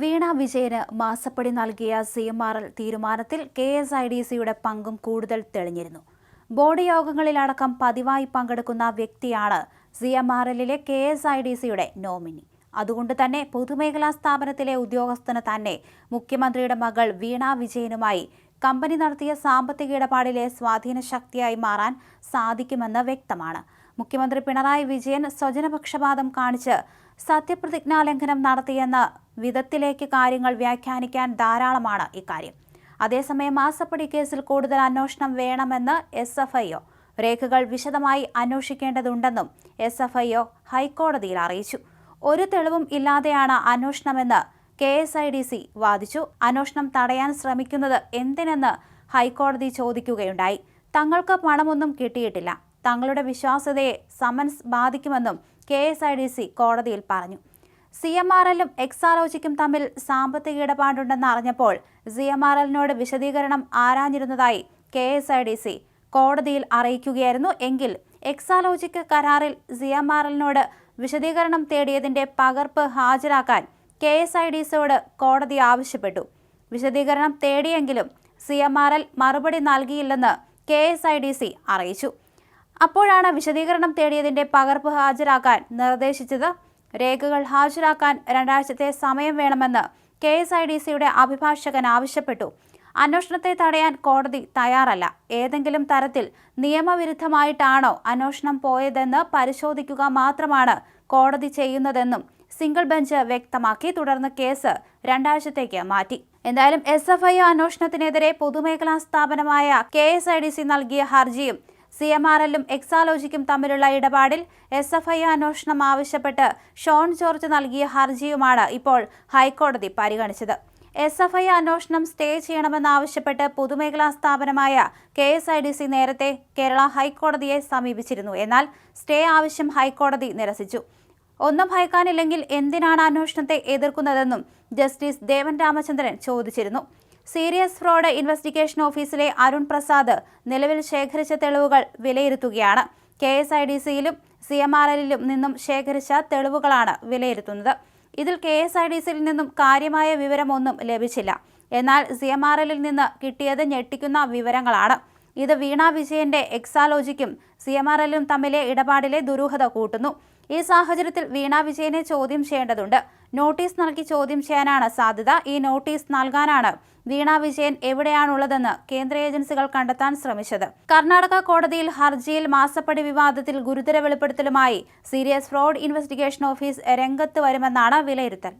വീണ വിജയന് മാസപ്പടി നൽകിയ സി എം ആർ എൽ തീരുമാനത്തിൽ കെ എസ് ഐ ഡി സിയുടെ പങ്കും കൂടുതൽ തെളിഞ്ഞിരുന്നു. ബോർഡ് യോഗങ്ങളിലടക്കം പതിവായി പങ്കെടുക്കുന്ന വ്യക്തിയാണ് സി എം ആർ എല്ലിലെ കെ എസ് ഐ ഡി സിയുടെ നോമിനി. അതുകൊണ്ട് തന്നെ പൊതുമേഖലാ സ്ഥാപനത്തിലെ ഉദ്യോഗസ്ഥന് തന്നെ മുഖ്യമന്ത്രിയുടെ മകൾ വീണ വിജയനുമായി കമ്പനി നടത്തിയ സാമ്പത്തിക ഇടപാടിലെ സ്വാധീന ശക്തിയായി മാറാൻ സാധിക്കുമെന്ന് വ്യക്തമാണ്. മുഖ്യമന്ത്രി പിണറായി വിജയൻ സ്വജനപക്ഷപാതം കാണിച്ച് സത്യപ്രതിജ്ഞാ ലംഘനം നടത്തിയെന്ന വിധത്തിലേക്ക് കാര്യങ്ങൾ വ്യാഖ്യാനിക്കാൻ ധാരാളമാണ് ഇക്കാര്യം. അതേസമയം മാസപ്പടി കേസിൽ കൂടുതൽ അന്വേഷണം വേണമെന്ന് എസ് എഫ് ഐ ഒ രേഖകൾ വിശദമായി അന്വേഷിക്കേണ്ടതുണ്ടെന്നും എസ് എഫ് ഐ ഒ ഹൈക്കോടതിയിൽ അറിയിച്ചു. ഒരു തെളിവും ഇല്ലാതെയാണ് അന്വേഷണമെന്ന് K S I D C വാദിച്ചു. അന്വേഷണം തടയാൻ ശ്രമിക്കുന്നത് എന്തിനെന്ന് ഹൈക്കോടതി ചോദിക്കുകയുണ്ടായി. തങ്ങൾക്ക് പണമൊന്നും കിട്ടിയിട്ടില്ല. തങ്ങളുടെ വിശ്വാസ്യതയെ സമൻസ് ബാധിക്കുമെന്നും K S I D C കോടതിയിൽ പറഞ്ഞു. സി എം ആർ എല്ലും എക്സാലോജിക്കും തമ്മിൽ സാമ്പത്തിക ഇടപാടുണ്ടെന്ന് അറിഞ്ഞപ്പോൾ സി എം ആർ എല്ലിനോട് വിശദീകരണം ആരാഞ്ഞിരുന്നതായി K S I D C കോടതിയിൽ അറിയിക്കുകയായിരുന്നു എങ്കിൽ എക്സാലോജിക്ക് കരാറിൽ സി എം ആർ എല്ലിനോട് വിശദീകരണം തേടിയതിന്റെ പകർപ്പ് ഹാജരാക്കാൻ കെ എസ് ഐ ഡി സിയോട് കോടതി ആവശ്യപ്പെട്ടു. വിശദീകരണം തേടിയെങ്കിലും സി എം ആർ എൽ മറുപടി നൽകിയില്ലെന്ന് K S I D C അറിയിച്ചു. അപ്പോഴാണ് വിശദീകരണം തേടിയതിന്റെ പകർപ്പ് ഹാജരാക്കാൻ നിർദ്ദേശിച്ചത് രേഖകൾ ഹാജരാക്കാൻ രണ്ടാഴ്ചത്തെ സമയം വേണമെന്ന് കെ എസ് ഐ ഡി സിയുടെ അഭിഭാഷകൻ ആവശ്യപ്പെട്ടു. അന്വേഷണത്തെ തടയാൻ കോടതി തയ്യാറല്ല. ഏതെങ്കിലും തരത്തിൽ നിയമവിരുദ്ധമായിട്ടാണോ അന്വേഷണം പോയതെന്ന് പരിശോധിക്കുക മാത്രമാണ് കോടതി ചെയ്യുന്നതെന്നും സിംഗിൾ ബെഞ്ച് വ്യക്തമാക്കി തുടർന്ന് കേസ് രണ്ടാഴ്ചത്തേക്ക് മാറ്റി. എന്തായാലും എസ് എഫ് ഐ അന്വേഷണത്തിനെതിരെ പൊതുമേഖലാ സ്ഥാപനമായ K S I D C നൽകിയ ഹർജിയും സി എം ആർ എല്ലും എക്സാലോജിക്കും തമ്മിലുള്ള ഇടപാടിൽ എസ് എഫ് ഐ അന്വേഷണം ആവശ്യപ്പെട്ട് ഷോൺ ജോർജ് നൽകിയ ഹർജിയുമാണ് ഇപ്പോൾ ഹൈക്കോടതി പരിഗണിച്ചത്. എസ് എഫ് ഐ അന്വേഷണം സ്റ്റേ ചെയ്യണമെന്നാവശ്യപ്പെട്ട് പൊതുമേഖലാ സ്ഥാപനമായ K S I D C നേരത്തെ കേരള ഹൈക്കോടതിയെ സമീപിച്ചിരുന്നു. എന്നാൽ സ്റ്റേ ആവശ്യം ഹൈക്കോടതി നിരസിച്ചു. ഒന്നും ഭയക്കാനില്ലെങ്കിൽ എന്തിനാണ് അന്വേഷണത്തെ എതിർക്കുന്നതെന്നും ജസ്റ്റിസ് ദേവൻ രാമചന്ദ്രൻ ചോദിച്ചിരുന്നു. സീരിയസ് ഫ്രോഡ് ഇൻവെസ്റ്റിഗേഷൻ ഓഫീസിലെ അരുൺ പ്രസാദ് നിലവിൽ ശേഖരിച്ച തെളിവുകൾ വിലയിരുത്തുകയാണ്. കെ എസ് ഐ ഡി സിയിലും സി എം ആർ എല്ലിലും നിന്നും ശേഖരിച്ച തെളിവുകളാണ് വിലയിരുത്തുന്നത്. ഇതിൽ കെ എസ് ഐ ഡി സിയിൽ നിന്നും കാര്യമായ വിവരമൊന്നും ലഭിച്ചില്ല. എന്നാൽ സി എം ആർ എല്ലിൽ നിന്ന് കിട്ടിയത് ഞെട്ടിക്കുന്ന വിവരങ്ങളാണ്. ഇത് വീണ വിജയന്റെ എക്സാലോജിക്കും സി എം ആർ എല്ലും തമ്മിലെ ഇടപാടിലെ ദുരൂഹത കൂട്ടുന്നു. ഈ സാഹചര്യത്തിൽ വീണ വിജയനെ ചോദ്യം ചെയ്യേണ്ടതുണ്ട്. നോട്ടീസ് നൽകി ചോദ്യം ചെയ്യാനാണ് സാധ്യത. ഈ നോട്ടീസ് നൽകാനാണ് വീണ വിജയൻ എവിടെയാണുള്ളതെന്ന് കേന്ദ്ര ഏജൻസികൾ കണ്ടെത്താൻ ശ്രമിച്ചത്. കർണാടക കോടതിയിൽ ഹർജിയിൽ മാസപ്പടി വിവാദത്തിൽ ഗുരുതര വെളിപ്പെടുത്തലുമായി സീരിയസ് ഫ്രോഡ് ഇൻവെസ്റ്റിഗേഷൻ ഓഫീസ് രംഗത്ത് വരുമെന്നാണ് വിലയിരുത്തൽ.